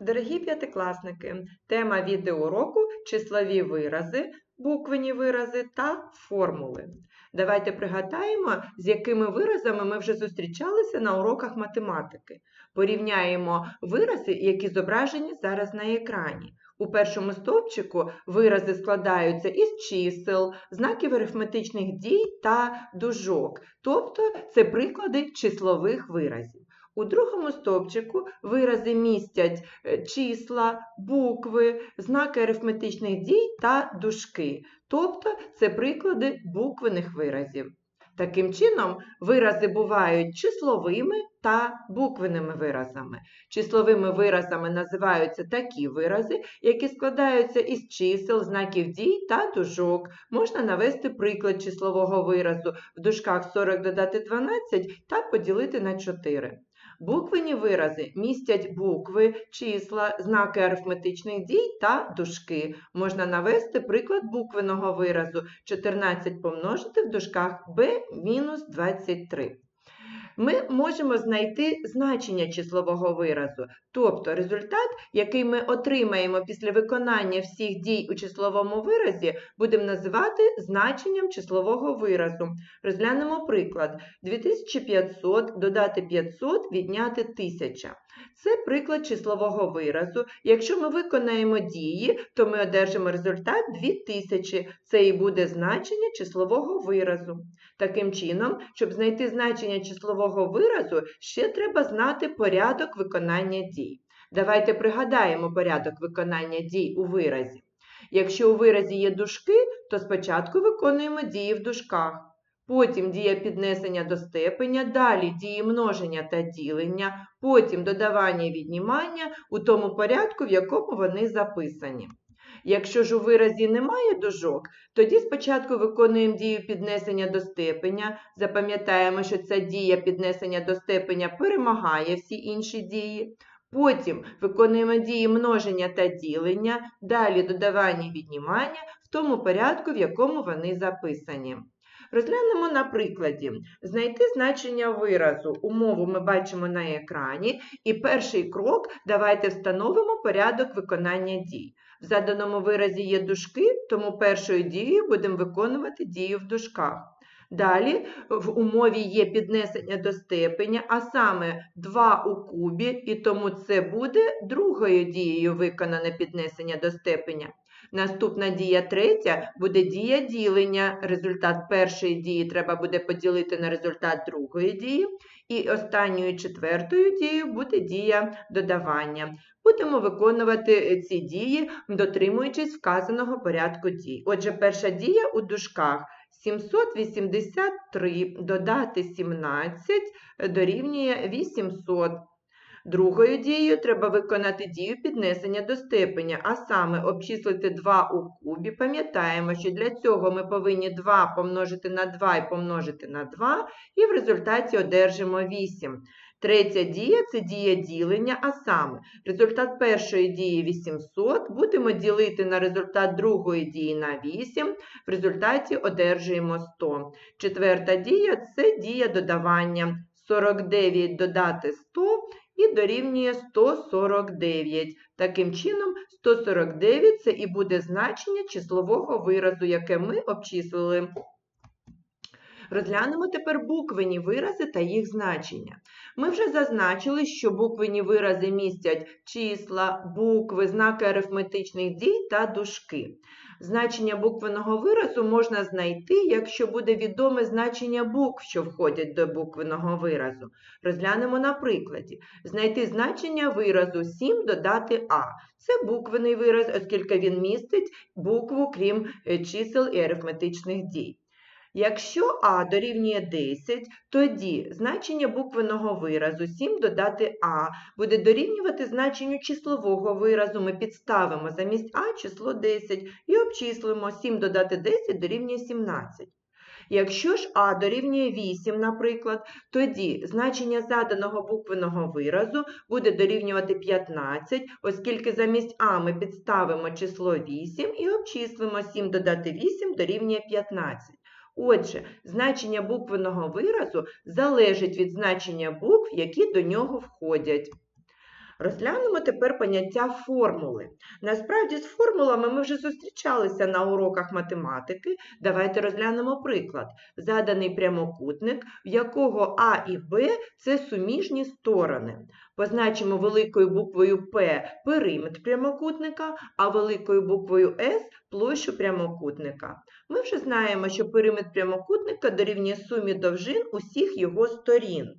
Дорогі п'ятикласники, тема відеоуроку числові вирази, буквені вирази та формули. Давайте пригадаємо, з якими виразами ми вже зустрічалися на уроках математики. Порівняємо вирази, які зображені зараз на екрані. У першому стовпчику вирази складаються із чисел, знаків арифметичних дій та дужок, тобто це приклади числових виразів. У другому стовпчику вирази містять е, числа, букви, знаки арифметичних дій та дужки, тобто це приклади буквених виразів. Таким чином, вирази бувають числовими та буквеними виразами. Числовими виразами називаються такі вирази, які складаються із чисел, знаків дій та дужок. Можна навести приклад числового виразу в дужках 40 додати 12 та поділити на 4. Буквені вирази містять букви, числа, знаки арифметичних дій та дужки. Можна навести приклад буквеного виразу 14 помножити в дужках b мінус 23. Ми можемо знайти значення числового виразу, тобто результат, який ми отримаємо після виконання всіх дій у числовому виразі, будемо називати значенням числового виразу. Розглянемо приклад. 2500 додати 500 відняти 1000. Це приклад числового виразу. Якщо ми виконаємо дії, то ми одержимо результат 2000. Це і буде значення числового виразу. Таким чином, щоб знайти значення числового виразу, ще треба знати порядок виконання дій. Давайте пригадаємо порядок виконання дій у виразі. Якщо у виразі є дужки, то спочатку виконуємо дії в дужках. Потім дія піднесення до степеня, далі дії множення та ділення, потім додавання і віднімання у тому порядку, в якому вони записані. Якщо ж у виразі немає дужок, тоді спочатку виконуємо дію піднесення до степеня, запам'ятаємо, що ця дія піднесення до степеня перемагає всі інші дії. Потім виконуємо дії множення та ділення, далі додавання і віднімання в тому порядку, в якому вони записані. Розглянемо на прикладі. Знайти значення виразу. Умову ми бачимо на екрані. І перший крок давайте встановимо порядок виконання дій. В заданому виразі є дужки, тому першою дією будемо виконувати дію в дужках. Далі в умові є піднесення до степеня, а саме 2 у кубі, і тому це буде другою дією виконане піднесення до степеня. Наступна дія третя буде дія ділення. Результат першої дії треба буде поділити на результат другої дії. І останньою четвертою дією буде дія додавання. Будемо виконувати ці дії, дотримуючись вказаного порядку дій. Отже, перша дія у дужках 783 додати 17 дорівнює 800. Другою дією треба виконати дію піднесення до степеня, а саме обчислити 2 у кубі. Пам'ятаємо, що для цього ми повинні 2 помножити на 2 і помножити на 2, і в результаті одержимо 8. Третя дія це дія ділення, а саме результат першої дії 800 будемо ділити на результат другої дії на 8, в результаті одержуємо 100. Четверта дія це дія додавання. 49 додати 100 і дорівнює 149. Таким чином, 149 це і буде значення числового виразу, яке ми обчислили. Розглянемо тепер буквені вирази та їх значення. Ми вже зазначили, що буквені вирази містять числа, букви, знаки арифметичних дій та дужки. Значення буквеного виразу можна знайти, якщо буде відоме значення букв, що входять до буквеного виразу. Розглянемо на прикладі. Знайти значення виразу 7 додати А. Це буквений вираз, оскільки він містить букву, крім е, чисел і арифметичних дій. Якщо А дорівнює 10, тоді значення буквеного виразу 7 додати А буде дорівнювати значенню числового виразу. Ми підставимо замість А число 10 і обчислимо 7 додати 10 дорівнює 17. Якщо ж А дорівнює 8, наприклад, тоді значення заданого буквеного виразу буде дорівнювати 15, оскільки замість А ми підставимо число 8 і обчислимо 7 додати 8 дорівнює 15. Отже, значення буквеного виразу залежить від значення букв, які до нього входять. Розглянемо тепер поняття формули. Насправді з формулами ми вже зустрічалися на уроках математики. Давайте розглянемо приклад. Заданий прямокутник, в якого А і Б це суміжні сторони. Позначимо великою буквою П периметр прямокутника, а великою буквою С площу прямокутника. Ми вже знаємо, що периметр прямокутника дорівнює сумі довжин усіх його сторін.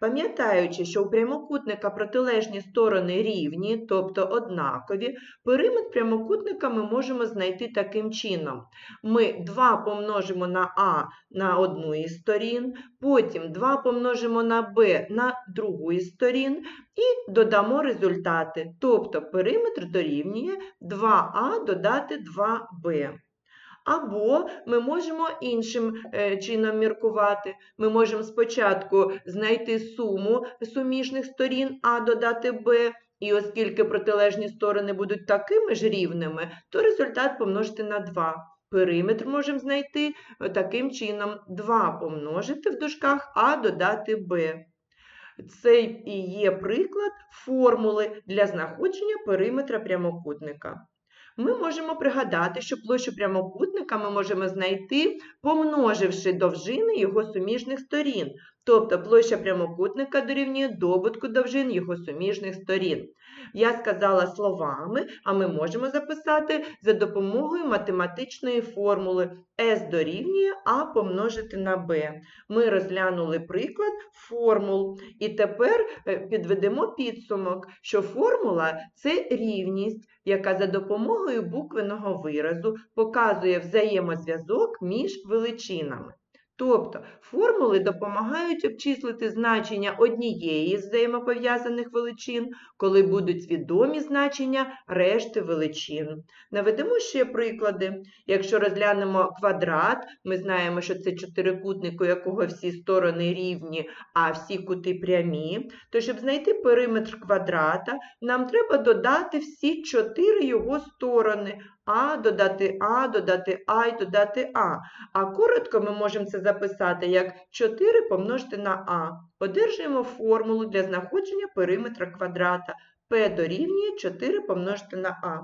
Пам'ятаючи, що у прямокутника протилежні сторони рівні, тобто однакові, периметр прямокутника ми можемо знайти таким чином. Ми 2 помножимо на А на одну із сторін, потім 2 помножимо на Б на другу із сторін і додамо результати. Тобто периметр дорівнює 2А додати 2Б. Або ми можемо іншим е, чином міркувати. Ми можемо спочатку знайти суму суміжних сторін А додати Б, і оскільки протилежні сторони будуть такими ж рівними, то результат помножити на 2. Периметр можемо знайти е, таким чином 2 помножити в дужках А додати Б. Це і є приклад формули для знаходження периметра прямокутника. Ми можемо пригадати, що площу прямокутника ми можемо знайти, помноживши довжини його суміжних сторін. Тобто площа прямокутника дорівнює добутку довжин його суміжних сторін. Я сказала словами, а ми можемо записати за допомогою математичної формули S дорівнює А помножити на Б. Ми розглянули приклад формул. І тепер е, підведемо підсумок, що формула це рівність, яка за допомогою буквеного виразу показує взаємозв'язок між величинами. Тобто формули допомагають обчислити значення однієї з взаємопов'язаних величин, коли будуть відомі значення решти величин. Наведемо ще приклади. Якщо розглянемо квадрат, ми знаємо, що це чотирикутник, у якого всі сторони рівні, а всі кути прямі. То щоб знайти периметр квадрата, нам треба додати всі чотири його сторони. А додати А, додати А і додати А. А коротко ми можемо це записати як 4 помножити на А. Одержуємо формулу для знаходження периметра квадрата. P дорівнює 4 помножити на А.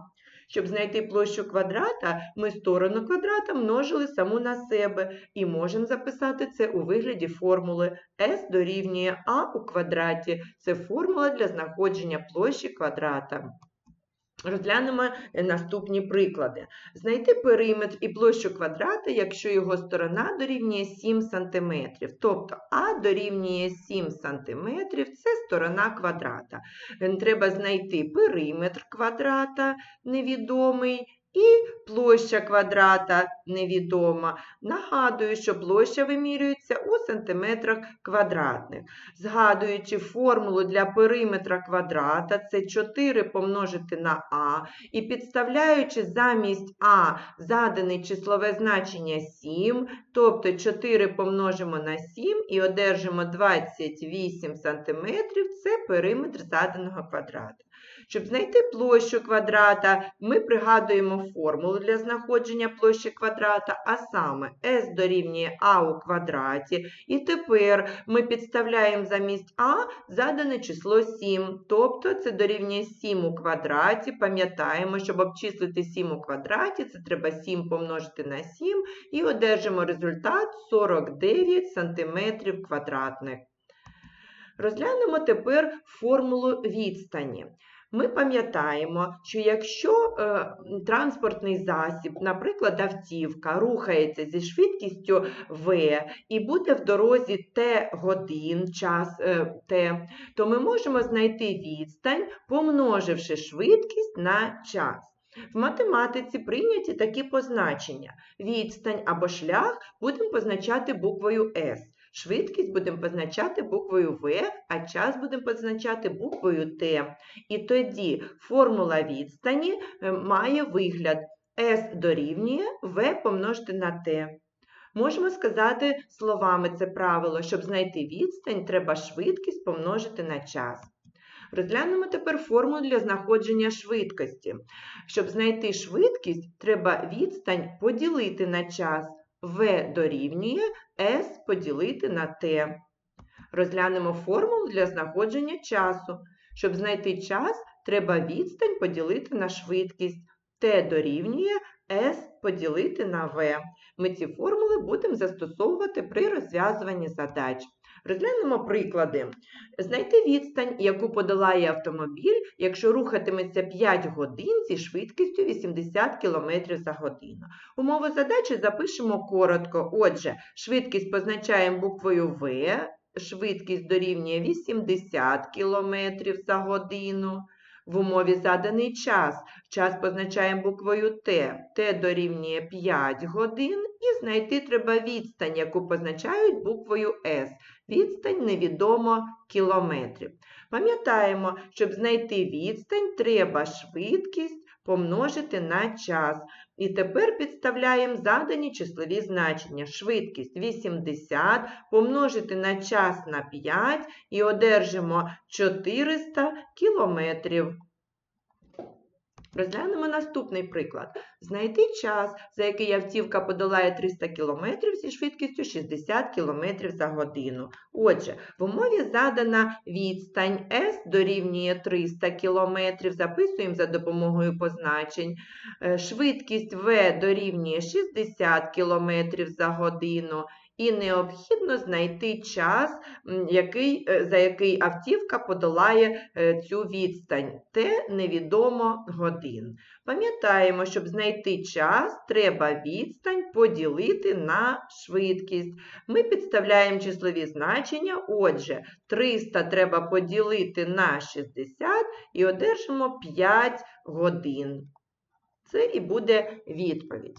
Щоб знайти площу квадрата, ми сторону квадрата множили саму на себе і можемо записати це у вигляді формули S дорівнює А у квадраті. Це формула для знаходження площі квадрата. Розглянемо наступні приклади. Знайти периметр і площу квадрата, якщо його сторона дорівнює 7 см. Тобто А дорівнює 7 см це сторона квадрата. Е, треба знайти периметр квадрата невідомий і площа квадрата невідома. Нагадую, що площа вимірюється у сантиметрах квадратних. Згадуючи формулу для периметра квадрата, це 4 помножити на А, і підставляючи замість А задане числове значення 7, тобто 4 помножимо на 7 і одержимо 28 см, це периметр заданого квадрата. Щоб знайти площу квадрата, ми пригадуємо формулу для знаходження площі квадрата, а саме S дорівнює А у квадраті. І тепер ми підставляємо замість А задане число 7, тобто це дорівнює 7 у квадраті. Пам'ятаємо, щоб обчислити 7 у квадраті, це треба 7 помножити на 7 і одержимо результат 49 см квадратних. Розглянемо тепер формулу відстані. Ми пам'ятаємо, що якщо е, транспортний засіб, наприклад, автівка, рухається зі швидкістю V і буде в дорозі Т годин, час е, Т, то ми можемо знайти відстань, помноживши швидкість на час. В математиці прийняті такі позначення. Відстань або шлях будемо позначати буквою S. Швидкість будемо позначати буквою В, а час будемо позначати буквою Т. І тоді формула відстані е, має вигляд S дорівнює В помножити на Т. Можемо сказати словами це правило, щоб знайти відстань, треба швидкість помножити на час. Розглянемо тепер формулу для знаходження швидкості. Щоб знайти швидкість, треба відстань поділити на час. В дорівнює С поділити на Т. Розглянемо формулу для знаходження часу. Щоб знайти час, треба відстань поділити на швидкість. Т дорівнює С поділити на В. Ми ці формули будемо застосовувати при розв'язуванні задач. Розглянемо приклади. Знайти відстань, яку подолає автомобіль, якщо рухатиметься 5 годин зі швидкістю 80 км за годину. Умову задачі запишемо коротко. Отже, швидкість позначаємо буквою В, швидкість дорівнює 80 км за годину. В умові заданий час. Час позначаємо буквою Т. Т дорівнює 5 годин. І знайти треба відстань, яку позначають буквою С. Відстань невідомо кілометрів. Пам'ятаємо, щоб знайти відстань, треба швидкість помножити на час. І тепер підставляємо задані числові значення. Швидкість 80 помножити на час на 5 і одержимо 400 кілометрів. Розглянемо наступний приклад. Знайти час, за який автівка подолає 300 км зі швидкістю 60 км за годину. Отже, в умові задана відстань S дорівнює 300 км, записуємо за допомогою позначень. Е, Швидкість V дорівнює 60 км за годину. І необхідно знайти час, який, е, за який автівка подолає е, цю відстань. Т невідомо годин. Пам'ятаємо, щоб знайти час, треба відстань поділити на швидкість. Ми підставляємо числові значення. Отже, 300 треба поділити на 60 і одержимо 5 годин. Це і буде відповідь.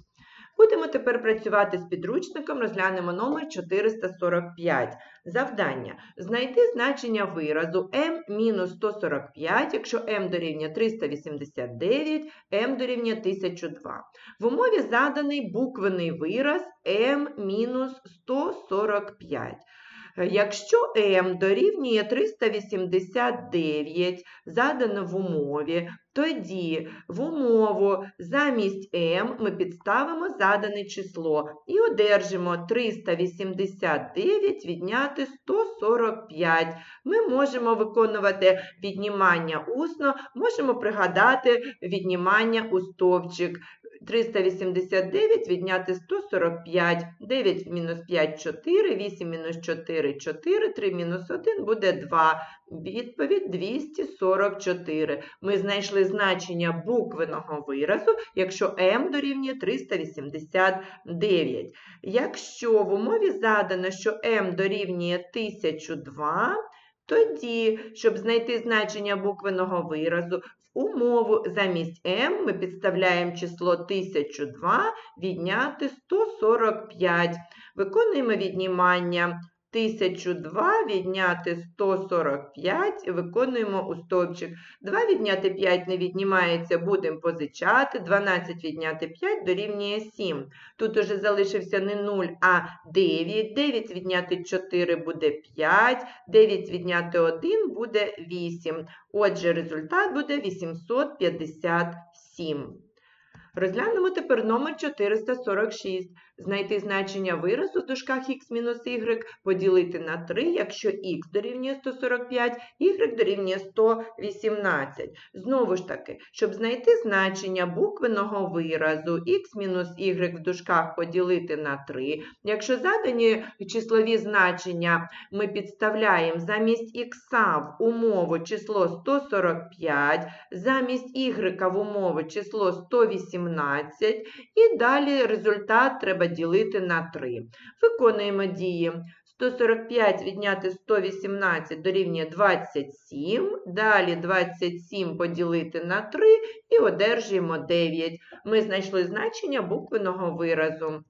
Будемо тепер працювати з підручником, розглянемо номер 445. Завдання. Знайти значення виразу m-145, якщо m дорівнює 389, m дорівнює 1002. В умові заданий буквений вираз m-145. Якщо m дорівнює 389, задано в умові, тоді в умову замість m ми підставимо задане число і одержимо 389 відняти 145. Ми можемо виконувати віднімання усно, можемо пригадати віднімання у стовпчик. 389 відняти 145, 9 мінус 5 – 4, 8 мінус 4 – 4, 3 мінус 1 буде 2. Відповідь 244. Ми знайшли значення буквеного виразу, якщо m дорівнює 389. Якщо в умові задано, що m дорівнює 1002, тоді, щоб знайти значення буквеного виразу, умову замість m ми підставляємо число 1002 відняти 145. Виконуємо віднімання 1002 відняти 145 виконуємо у стовпчик. 2 відняти 5 не віднімається, будемо позичати. 12 відняти 5 дорівнює 7. Тут уже залишився не 0, а 9. 9 відняти 4 буде 5. 9 відняти 1 буде 8. Отже, результат буде 857. Розглянемо тепер номер 446. Знайти значення виразу в дужках x-y поділити на 3, якщо х дорівнює 145, y дорівнює 118. Знову ж таки, щоб знайти значення буквеного виразу x-y в дужках поділити на 3, якщо задані числові значення ми підставляємо замість х в умову число 145, замість y в умову число 118, і далі результат треба ділити на 3. Виконуємо дії. 145 відняти 118 дорівнює 27, далі 27 поділити на 3 і одержуємо 9. Ми знайшли значення буквеного виразу.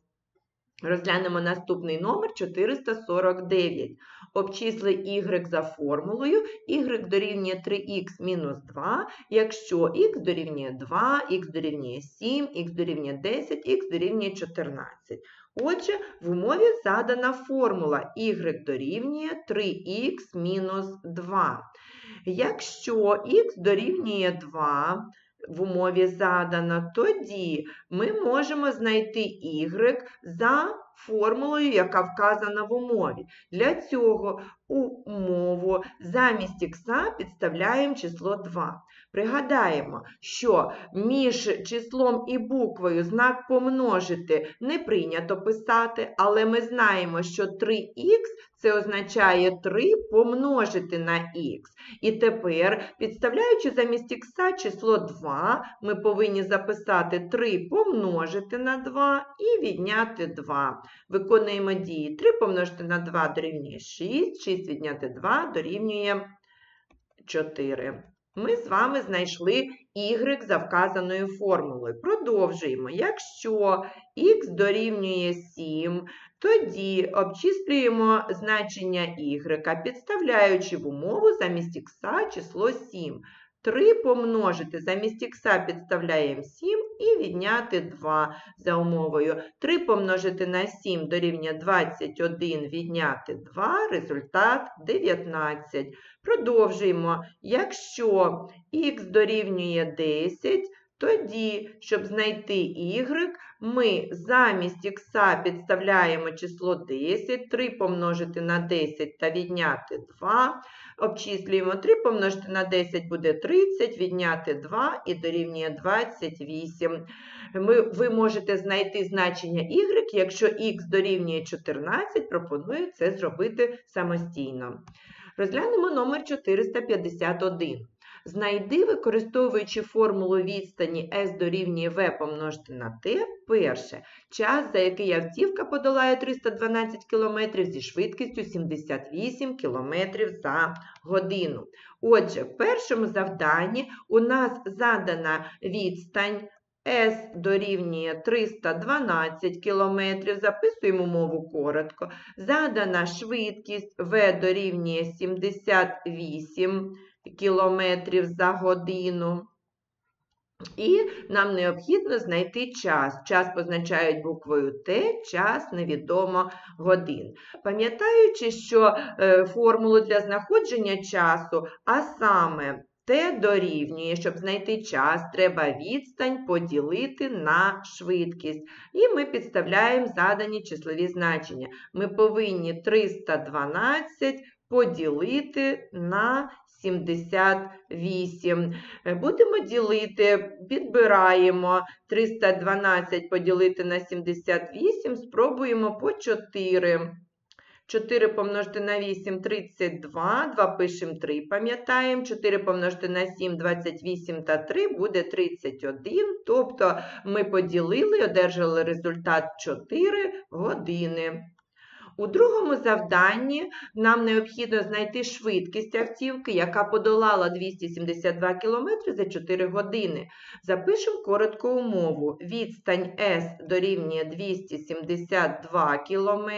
Розглянемо наступний номер 449. Обчисли y за формулою, y дорівнює 3х мінус 2, якщо х дорівнює 2, х дорівнює 7, х дорівнює 10, х дорівнює 14. Отже, в умові задана формула y дорівнює 3х мінус 2. Якщо х дорівнює 2, в умові задано, тоді ми можемо знайти y за формулою, яка вказана в умові. Для цього умову. Замість х підставляємо число 2. Пригадаємо, що між числом і буквою знак помножити не прийнято писати, але ми знаємо, що 3х це означає 3 помножити на х. І тепер, підставляючи замість х число 2, ми повинні записати 3 помножити на 2 і відняти 2. Виконуємо дії 3 помножити на 2 дорівнює 6, 6 відняти 2 дорівнює 4. Ми з вами знайшли y за вказаною формулою. Продовжуємо. Якщо х дорівнює 7, тоді обчислюємо значення y, підставляючи в умову замість х число 7. 3 помножити замість х підставляємо 7 і відняти 2 за умовою. 3 помножити на 7 дорівнює 21, відняти 2, результат 19. Продовжуємо. Якщо х дорівнює 10, тоді, щоб знайти y, ми замість х підставляємо число 10, 3 помножити на 10 та відняти 2. Обчислюємо 3 помножити на 10 буде 30, відняти 2 і дорівнює 28. Ми, ви можете знайти значення y, якщо х дорівнює 14, пропоную це зробити самостійно. Розглянемо номер 451. Знайди, використовуючи формулу відстані S дорівнює V помножити на T, перше, час, за який автівка подолає 312 км зі швидкістю 78 км за годину. Отже, в першому завданні у нас задана відстань S дорівнює 312 км, записуємо умову коротко. Задана швидкість V дорівнює 78 км за годину. І нам необхідно знайти час. Час позначають буквою Т, час невідомо годин. Пам'ятаючи, що е, формулу для знаходження часу, а саме Т дорівнює, щоб знайти час, треба відстань поділити на швидкість. І ми підставляємо задані числові значення. Ми повинні 312 поділити на 78. Будемо ділити, підбираємо 312 поділити на 78, спробуємо по 4. 4 помножити на 8 – 32, 2 пишемо 3, пам'ятаємо, 4 помножити на 7 – 28 та 3 буде 31, тобто ми поділили, одержали результат 4 години. У другому завданні нам необхідно знайти швидкість автівки, яка подолала 272 км за 4 години. Запишемо коротку умову. Відстань S дорівнює 272 км,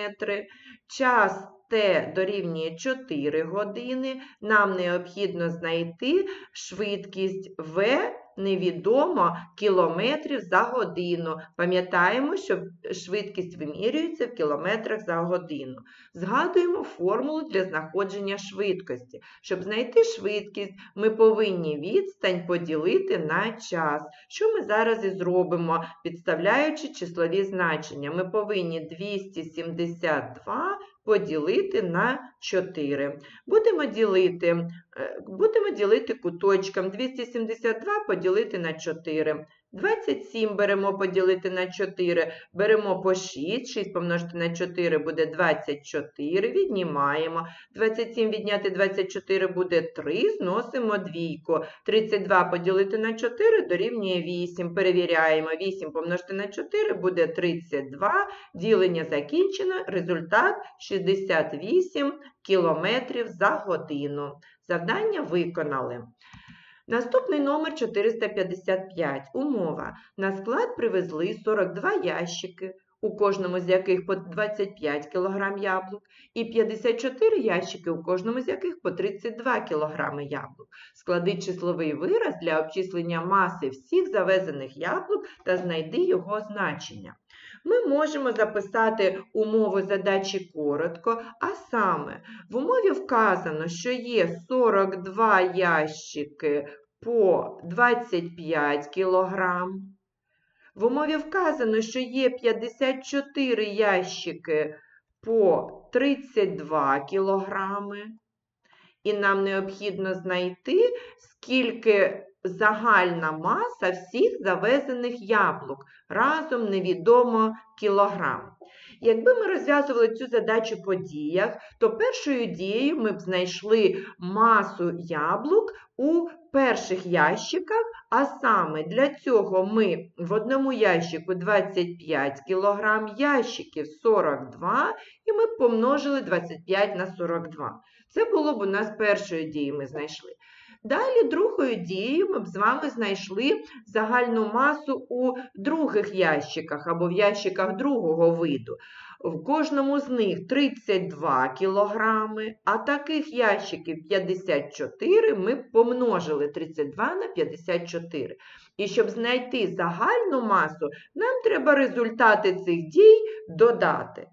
час Т дорівнює 4 години. Нам необхідно знайти швидкість В невідомо кілометрів за годину. Пам'ятаємо, що швидкість вимірюється в кілометрах за годину. Згадуємо формулу для знаходження швидкості. Щоб знайти швидкість, ми повинні відстань поділити на час. Що ми зараз і зробимо, підставляючи числові значення? Ми повинні 272 поділити на 4. Будемо ділити, е, будемо ділити куточком 272 поділити на 4. 27 беремо поділити на 4, беремо по 6, 6 помножити на 4 буде 24, віднімаємо. 27 відняти 24 буде 3, зносимо двійку. 32 поділити на 4 дорівнює 8. Перевіряємо, 8 помножити на 4 буде 32, ділення закінчено, результат 68 км за годину. Завдання виконали. Наступний номер 455. Умова. На склад привезли 42 ящики, у кожному з яких по 25 кг яблук, і 54 ящики, у кожному з яких по 32 кг яблук. Склади числовий вираз для обчислення маси всіх завезених яблук та знайди його значення. Ми можемо записати умову задачі коротко, а саме, в умові вказано, що є 42 ящики по 25 кг. В умові вказано, що є 54 ящики по 32 кілограми. І нам необхідно знайти, скільки загальна маса всіх завезених яблук. Разом невідомо кілограм. Якби ми розв'язували цю задачу по діях, то першою дією ми б знайшли масу яблук у перших ящиках, а саме для цього ми в одному ящику 25 кг, ящиків 42, і ми б помножили 25 на 42. Це було б у нас першою дією ми знайшли. Далі другою дією ми б з вами знайшли загальну масу у других ящиках або в ящиках другого виду. В кожному з них 32 кілограми, а таких ящиків 54 ми б помножили 32 на 54. І щоб знайти загальну масу, нам треба результати цих дій додати.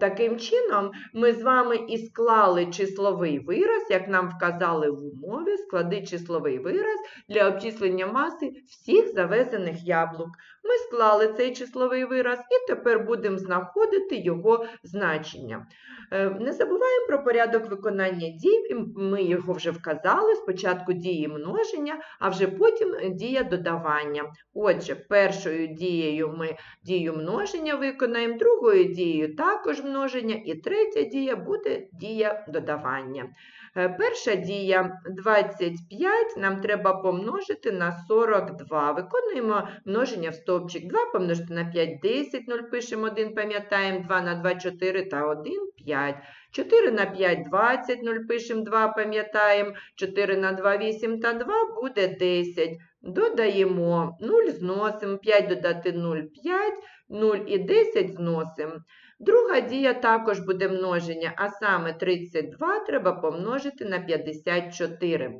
Таким чином, ми з вами і склали числовий вираз, як нам вказали в умові, склади числовий вираз для обчислення маси всіх завезених яблук. Ми склали цей числовий вираз і тепер будемо знаходити його значення. Е, Не забуваємо про порядок виконання дій, ми його вже вказали, спочатку дії множення, а вже потім дія додавання. Отже, першою дією ми дію множення виконаємо, другою дією також множення, і третя дія буде дія додавання. Е, Перша дія 25 нам треба помножити на 42. Виконуємо множення в стовпчик. 2 помножити на 5 – 10, 0 пишемо 1, пам'ятаємо, 2 на 2 – 4 та 1 – 5. 4 на 5 – 20, 0 пишемо 2, пам'ятаємо, 4 на 2 – 8 та 2 буде 10. Додаємо 0, зносимо, 5 додати 0 – 5, 0 і 10 зносимо. Друга дія також буде множення, а саме 32 треба помножити на 54.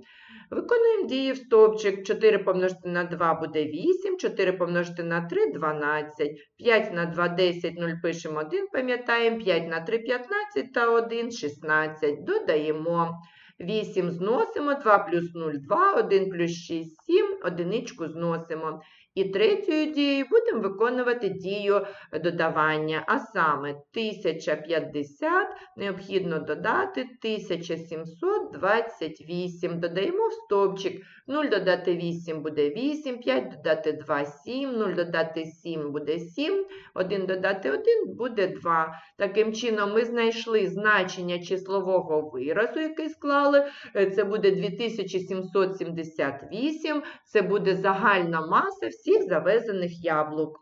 Виконуємо дії в стовпчик. 4 помножити на 2 буде 8, 4 помножити на 3 – 12, 5 на 2 – 10, 0 пишемо 1, пам'ятаємо, 5 на 3 – 15 та 1 – 16. Додаємо. 8 зносимо, 2 плюс 0 – 2, 1 плюс 6 – 7, одиничку зносимо. І третьою дією будемо виконувати дію додавання, а саме 1050 необхідно додати 1728. Додаємо в стовпчик 0 додати 8 буде 8, 5 додати 2 – 7, 0 додати 7 буде 7, 1 додати 1 буде 2. Таким чином ми знайшли значення числового виразу, який склали. Е, Це буде 2778, це буде загальна маса всіх завезених яблук.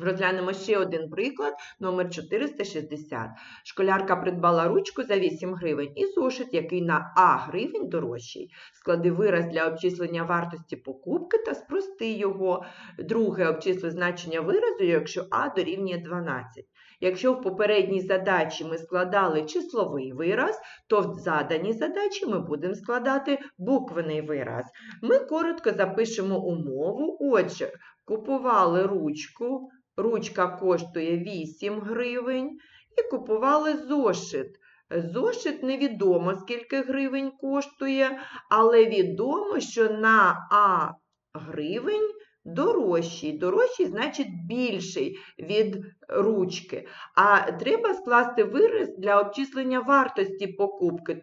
Розглянемо ще один приклад, номер 460. Школярка придбала ручку за 8 гривень і зошит, який на А гривень дорожчий. Склади вираз для обчислення вартості покупки та спрости його. Друге обчисли значення виразу, якщо А дорівнює 12. Якщо в попередній задачі ми складали числовий вираз, то в заданій задачі ми будемо складати буквений вираз. Ми коротко запишемо умову. Отже, купували ручку, ручка коштує 8 гривень, і купували зошит. Зошит невідомо, скільки гривень коштує, але відомо, що на А гривень дорожчий. Дорожчий значить більший від ручки. А треба скласти вираз для обчислення вартості покупки,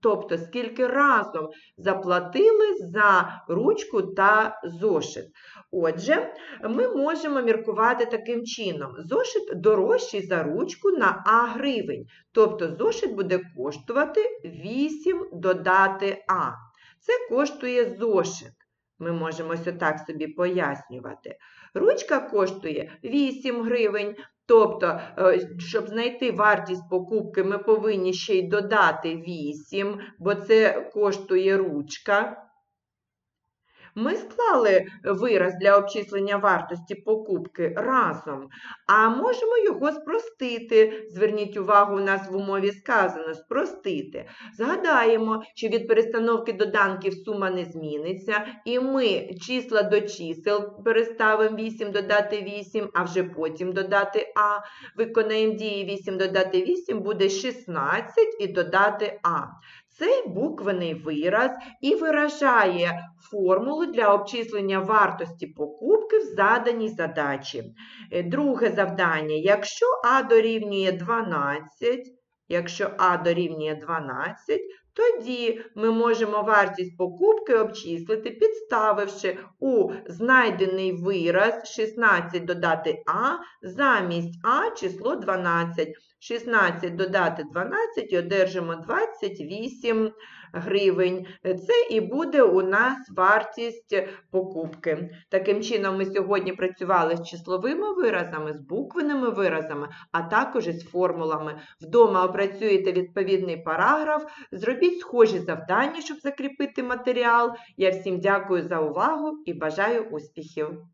тобто скільки разом заплатили за ручку та зошит. Отже, ми можемо міркувати таким чином. Зошит дорожчий за ручку на А гривень, тобто зошит буде коштувати 8 додати А. Це коштує зошит. Ми можемо ось так собі пояснювати. Ручка коштує 8 гривень, тобто, е, щоб знайти вартість покупки, ми повинні ще й додати 8, бо це коштує ручка. Ми склали вираз для обчислення вартості покупки разом, а можемо його спростити. Зверніть увагу, у нас в умові сказано спростити. Згадаємо, що від перестановки доданків сума не зміниться, і ми числа до чисел переставимо 8 додати 8, а вже потім додати А. Виконаємо дії 8 додати 8 буде 16 і додати А. Цей буквений вираз і виражає формулу для обчислення вартості покупки в заданій задачі. Е, Друге завдання. Якщо А дорівнює 12, Якщо А дорівнює 12, тоді ми можемо вартість покупки обчислити, підставивши у знайдений вираз 16 додати А, замість А число 12. 16 додати 12 і одержимо 28 гривень. Це і буде у нас вартість покупки. Таким чином, ми сьогодні працювали з числовими виразами, з буквеними виразами, а також із формулами. Вдома опрацюєте відповідний параграф, зробіть схожі завдання, щоб закріпити матеріал. Я всім дякую за увагу і бажаю успіхів!